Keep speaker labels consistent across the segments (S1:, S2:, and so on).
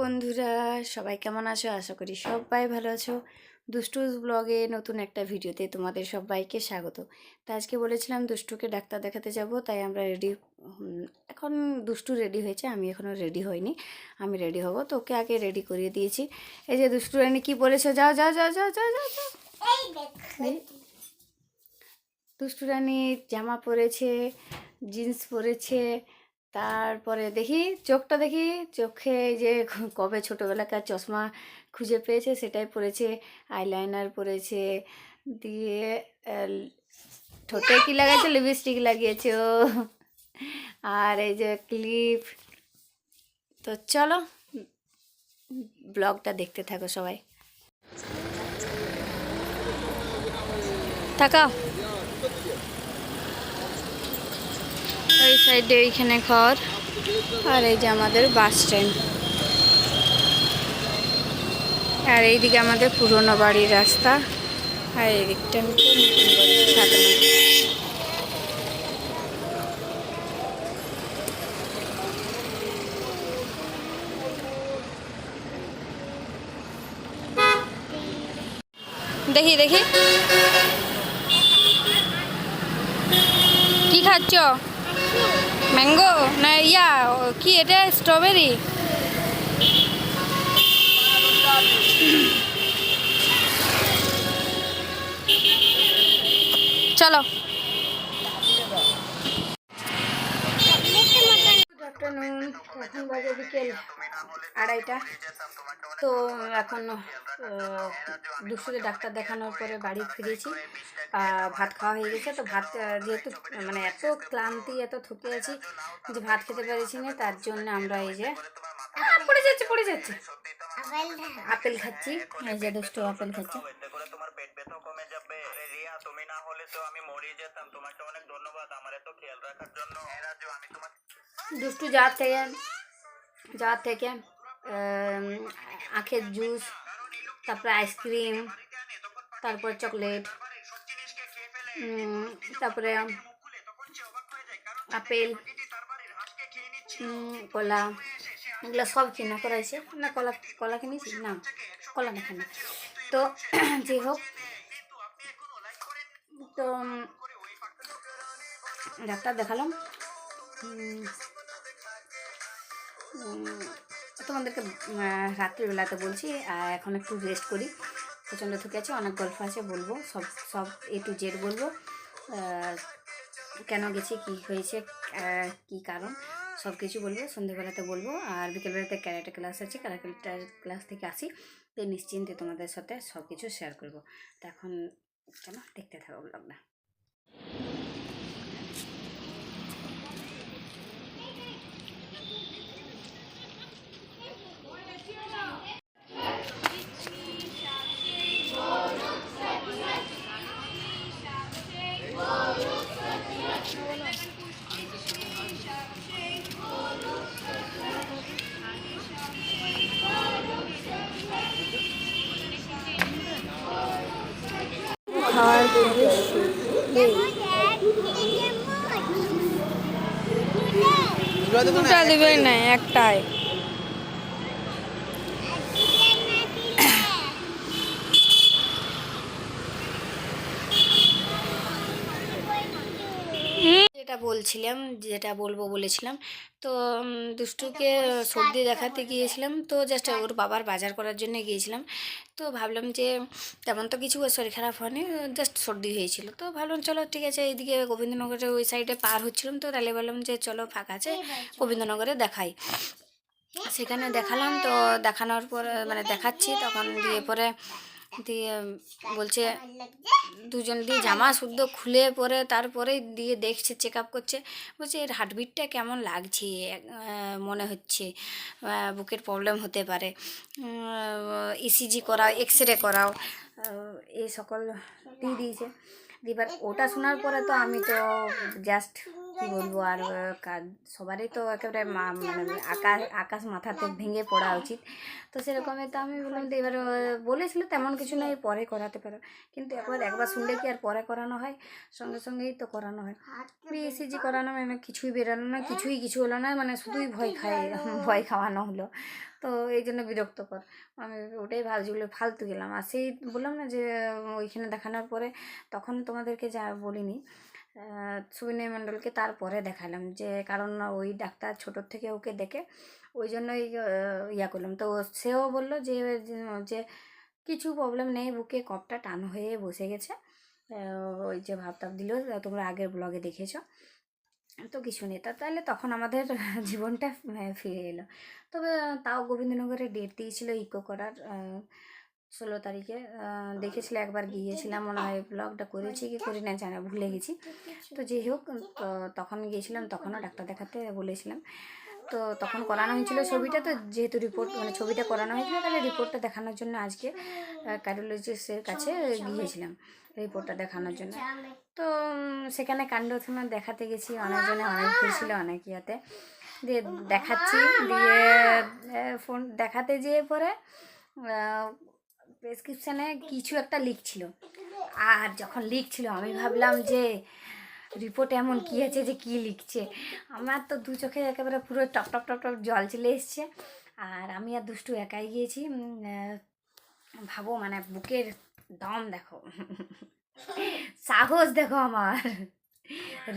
S1: বন্ধুরা? সবাই কেমন আছো? আশা করি সবাই ভালো আছো। দুষ্টুস ব্লগে নতুন একটা ভিডিওতে তোমাদের সবাইকে স্বাগত। তো আজকে বলেছিলাম দুষ্টুকে ডাক্তার দেখাতে যাব তাই আমরা রেডি এখন দুষ্টু রেডি হয়েছে আমি এখনও রেডি হইনি আমি রেডি হব তো ওকে আগে রেডি করিয়ে দিয়েছি। এই যে দুষ্টু রানী কী বলেছ? যাও যাও যাও যাও যাও যাও যাও। দুষ্টু রানী জামা পরেছে জিন্স পরেছে তারপরে দেখি চোখটা দেখি, চোখে যে কবে ছোটোবেলাকার চশমা খুঁজে পেয়েছে সেটাই পরেছে আইলাইনার পরেছে, দিয়ে ঠোঁটে কি লাগাইছে লিপস্টিক লাগিয়েছে, ও। আর এই যে ক্লিপ তো চলো, ব্লগটা দেখতে থাকো সবাই। তাকাও সাইডে এইখানে ঘর, আর এই যে আমাদের বাস স্ট্যান্ড। আর এইদিকে আমাদের পুরনো বাড়ির রাস্তা, আর এই দিকটা হচ্ছে দেখি দেখি। কি খাচ্ছ? ম্যাঙ্গো না ইয়া কি এটা স্ট্রবেরি চলো গুড আফটারনুন এখন বাজে বিকেল আড়াইটা। তো এখন দুপুরে ডাক্তার দেখানোর পরে বাড়ি ফিরেছি। ভাত খাওয়া হয়ে গেছে। তো ভাত যেহেতু মানে এত ক্লান্তি, এত থকে আছি যে ভাত খেতে পারছি না, তার জন্য আমরা এই যে পড়ে যাচ্ছে পড়ে যাচ্ছে। আপেল খাচ্ছি, এই যে দুষ্টু আপেল খাচ্ছি। দুষ্টু থেকে যার থেকে আখের জুস তারপরে আইসক্রিম তারপর চকলেট তারপরে আপেল কলা, এগুলো সব কিনা করাইছে। না, কলা কলা কিনেছি? না, কলা না কেনা। তো, যাই হোক। তো ডাক্তার দেখালাম। তোমাদেরকে রাত্রিবেলাতে বলছি এখন একটু রেস্ট করি। প্রচণ্ড থুকে আছে, অনেক গল্প আছে, বলব, সব সব এ টু জেড বলব। কেন গেছি, কি হয়েছে কি কারণ, সব কিছু বলব, সন্ধেবেলাতে বলব। আর বিকেলবেলাতে ক্যারেটে ক্লাস আছে ক্যারেটে ক্লাস থেকে আসি, তো নিশ্চিন্তে তোমাদের সাথে সব কিছু শেয়ার করব। তো এখন, কেন? দেখতে থাকো ব্লগটা দুটা দিবে না একটাই যেটা বলছিলাম যেটা বলব বলেছিলাম। তো দুষ্টুকে সর্দি দেখাতে গিয়েছিলাম। তো জাস্ট ওর বাবার বাজার করার জন্য গিয়েছিলাম। তো ভাবলাম যে তেমন তো কিছু শরীর খারাপ হয়নি জাস্ট সর্দি হয়েছিল। তো ভাবলাম চলো ঠিক আছে এইদিকে গোবিন্দনগরের ওই সাইডে পার হচ্ছিলাম তো তাহলে বললাম যে চলো ফাঁকা আছে গোবিন্দনগরে দেখাই। সেখানে দেখালাম তো দেখানোর পর মানে দেখাচ্ছি তখন দিয়ে পরে দিয়ে বলছে দুজন দিয়ে জামা শুদ্ধ খুলে পরে তারপরে দিয়ে দেখছে চেক আপ করছে। বলছে এর হার্টবিটটা কেমন লাগছে? মনে হচ্ছে বুকের প্রবলেম হতে পারে। ইসিজি করাও এক্স রে করাও এই সকল দিয়ে দিয়েছে। এবার ওটা শোনার পরে তো আমি তো জাস্ট কি বলব, আর সবারই তো একেবারে মানে আকাশ আকাশ মাথাতে ভেঙে পড়া উচিত। তো সেরকমই তো আমি বললাম এবার বলেছিল তেমন কিছু নাই, পরে করাতে পারো। কিন্তু একবার একবার শুনলে কি আর পরে করানো হয়? সঙ্গে সঙ্গেই তো করানো হয়। বিএসিজি করানো মানে কিছুই বেরানো না, কিছুই কিছু হলো না মানে শুধুই ভয় খাই ভয় খাওয়ানো হলো। তো এই জন্য বিরক্তকর। আমি ওটাই ভাবছি, বলে ফালতু গেলাম। আর সেই বললাম না যে, ওইখানে দেখানোর পরে তখন তোমাদেরকে যা বলিনি সুবিনয় মণ্ডলকে তারপরে দেখালাম যে, কারণ ওই ডাক্তার ছোটোর থেকে ওকে দেখে ওই জন্যই ইয়া করলাম। তো সেও বলল যে যে কিছু প্রবলেম নেই, বুকে কপটা টান হয়ে বসে গেছে। ওই যে ভাবতাব দিল, তোমরা আগের ব্লগে দেখেছ? তো কিছু নেই। তা তাহলে তখন আমাদের জীবনটা ফিরে এলো। তবে তাও গোবিন্দনগরে ডেট দিয়েছিল ইকো করার ষোলো তারিখে দেখেছিল একবার গিয়েছিলাম মনে হয় ব্লগটা করেছি কি করি না জানা ভুলে গেছি। তো যাই হোক তো তখন গিয়েছিলাম তখনও ডাক্তার দেখাতে বলেছিলাম। তো তখন করানো হয়েছিল ছবিটা তো যেহেতু রিপোর্ট মানে ছবিটা করানো হয়েছিল তাহলে রিপোর্টটা দেখানোর জন্য আজকে কার্ডিওলজিস্টের কাছে গিয়েছিলাম রিপোর্টটা দেখানোর জন্য। তো সেখানে কাণ্ড দেখাতে গেছি অনেকজনে অনেক হয়েছিল অনেক ইয়াতে। দিয়ে দেখাচ্ছি দিয়ে ফোন দেখাতে যেয়ে পরে প্রেসক্রিপশানে কিছু একটা লিখছিল। আর যখন লিখছিল, আমি ভাবলাম যে রিপোর্ট এমন কী আছে যে কী লিখছে? আমার তো দু চোখে একেবারে পুরো টপ টপ টপ টপ জল চলে এসছে। আর আমি আর দুষ্টু একাই গিয়েছি। ভাবো মানে বুকের দম দেখো। সাহস দেখো আমার।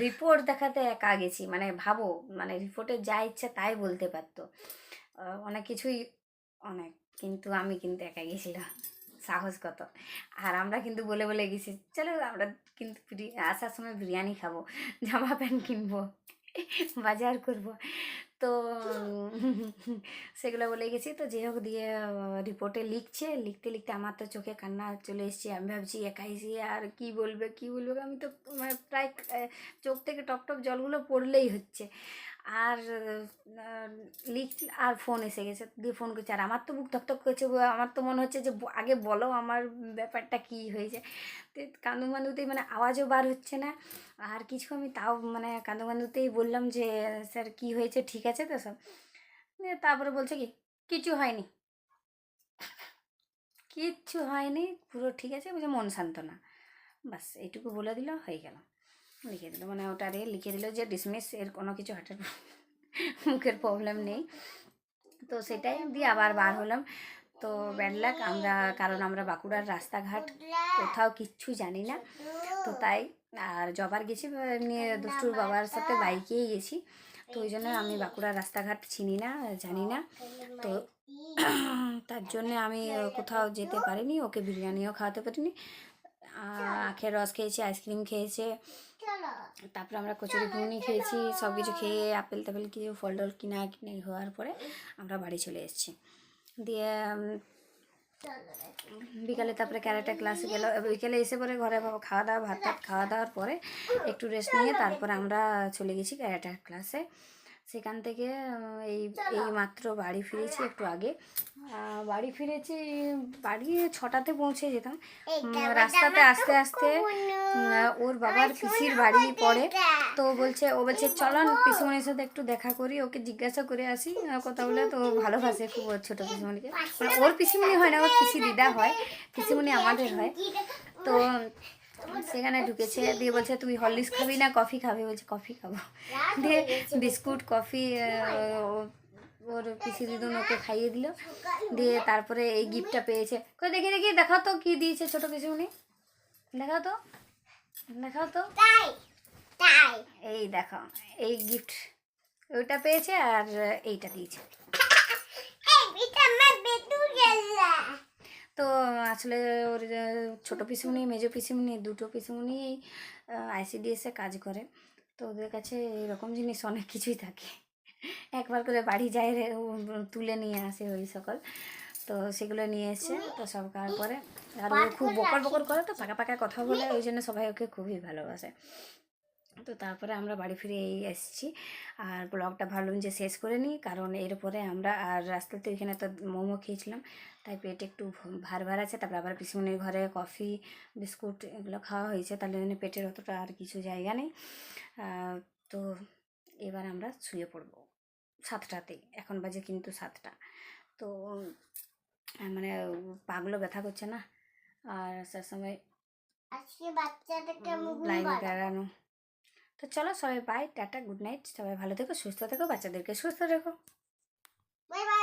S1: রিপোর্ট দেখাতে একা গেছি। মানে ভাবো মানে রিপোর্টে যা ইচ্ছা তাই বলতে পারতো। অনেক কিছুই অনেক, কিন্তু আমি কিন্তু একা গেছিলাম। সাহস কত। আর আমরা কিন্তু বলে বলে গেছি, চলো আমরা কিন্তু আসার সময় বিরিয়ানি খাব, জামা প্যান্ট কিনবো, বাজার করব। তো সেগুলো বলে গেছি। তো যে হোক দিয়ে রিপোর্টে লিখছে। লিখতে লিখতে আমার তো চোখে কান্না চলে এসছে। আমি ভাবছি, একাই যে আর কি বলবে কি বলবে? আমি তো মানে প্রায় চোখ থেকে টপ টপ জলগুলো পড়লেই হচ্ছে। আর লিখ আর ফোন এসে গেছে। দিয়ে ফোন করছে, আর আমার তো বুক ধকধক করছে আমার তো মনে হচ্ছে যে আগে বলো আমার ব্যাপারটা কি হয়েছে? তো কান্দু মানে আওয়াজও বার হচ্ছে না। আর কিছু আমি তাও মানে কান্দু কান্দুতেই বললাম যে, স্যার, কি হয়েছে? ঠিক আছে তো সব? তারপরে বলছে কি, কিছু হয়নি। কিচ্ছু হয়নি, পুরো ঠিক আছে, বলছে মন শান্ত না। বাস, এইটুকু বলে দিল, হয়ে গেল। লিখে দিল। মানে ওটা রে লিখে দিল যে ডিসমিস এর কোনো কিছু হার্টের মুখের প্রবলেম নেই। তো সেটাই দিয়ে আবার বার হলাম। তো ব্যাড লাক আমরা, কারণ আমরা বাঁকুড়ার রাস্তাঘাট কোথাও কিচ্ছু জানি না। তো তাই, আর জবার গেছি নিয়ে দুষ্টুর বাবার সাথে বাইকেই গেছি। তো ওই জন্য আমি বাঁকুড়ার রাস্তাঘাট চিনি না, জানি না। তো তার জন্য আমি কোথাও যেতে পারিনি, ওকে বিরিয়ানিও খাওয়াতে পারিনি। আখের রস খেয়েছি আইসক্রিম খেয়েছে। তারপরে আমরা কচুরি ঘুগনি খেয়েছি সব কিছু খেয়ে আপেল টাপেল কিছু ফল টল কিনা কিনে হওয়ার পরে আমরা বাড়ি চলে এসেছি। দিয়ে বিকালে তারপরে ক্যারেটে ক্লাসে গেল। বিকেলে এসে পরে ঘরে বাবা খাওয়া দাওয়া ভাত টাত খাওয়া দাওয়ার পরে একটু রেস্ট নিয়ে তারপরে আমরা চলে গেছি ক্যারেটার ক্লাসে। সেখান থেকে এই এই মাত্র বাড়ি ফিরেছি একটু আগে। বাড়ি ফিরেছি বাড়ি ছটাতে পৌঁছে যেতাম। রাস্তাতে আস্তে আস্তে ওর বাবার পিসির বাড়ি পড়ে। তো বলছে ও বলছে চলন পিসিমণির সাথে একটু দেখা করি ওকে জিজ্ঞাসা করে আসি কথা বলে তো ভালোবাসে খুব ওর ছোটো পিসিমণিকে। মানে ওর পিসিমণি হয় না ওর পিসি দিদা হয় পিসিমণি আমাদের হয়। তো সেখানে ঢুকেছে দিয়ে বলছে তুই হরলিক্স খাবি না কফি খাবি? বলছে কফি খাব। দিয়ে বিস্কুট কফি ওর পিসি দিদুন ওকে খাইয়ে দিল। দিয়ে তারপরে এই গিফটটা পেয়েছে। কই দেখি দেখি দেখাও তো কি দিয়েছে ছোট পিসিমণি। দেখাও তো দেখাও তো। এই দেখো এই গিফট ওইটা পেয়েছে আর এইটা দিয়েছে। তো আসলে ওর ছোটো পিসিমণি, মেজো পিসিমণি, দুটো পিসিমণি আইসিডিএসে কাজ করে। তো ওদের কাছে এরকম জিনিস অনেক কিছুই থাকে। একবার করে বাড়ি যায় তুলে নিয়ে আসে ওই সকল। তো সেগুলো নিয়ে এসছে তো সব খাওয়ার পরে আর ও খুব বকর বকর করে তো পাকা পাকা কথা বলে, ওই জন্য সবাই ওকে খুবই ভালোবাসে। তো তারপরে আমরা বাড়ি ফিরে এই এসেছি। আর ব্লগটা ভাবলাম যে শেষ করে নিই কারণ এরপরে আমরা আর রাস্তাতে ওইখানে তো মোমো খেয়েছিলাম তাই পেট একটু ভার ভার আছে তারপরে আবার পিসিমনির ঘরে কফি বিস্কুট এগুলো খাওয়া হয়েছে তাহলে জন্য পেটের অতটা আর কিছু জায়গা নেই। তো এবার আমরা শুয়ে পড়ব সাতটাতেই এখন বাজে কিন্তু সাতটা। তো মানে পাগুলো ব্যথা করছে না আর সে সময়
S2: আজকে বাচ্চাটাকে
S1: লাইন। বেড়ানো তো চলো সবাই বাই টাটা গুড নাইট সবাই ভালো থেকো, সুস্থ থেকো, বাচ্চাদেরকে সুস্থ রেখো।
S2: Bye bye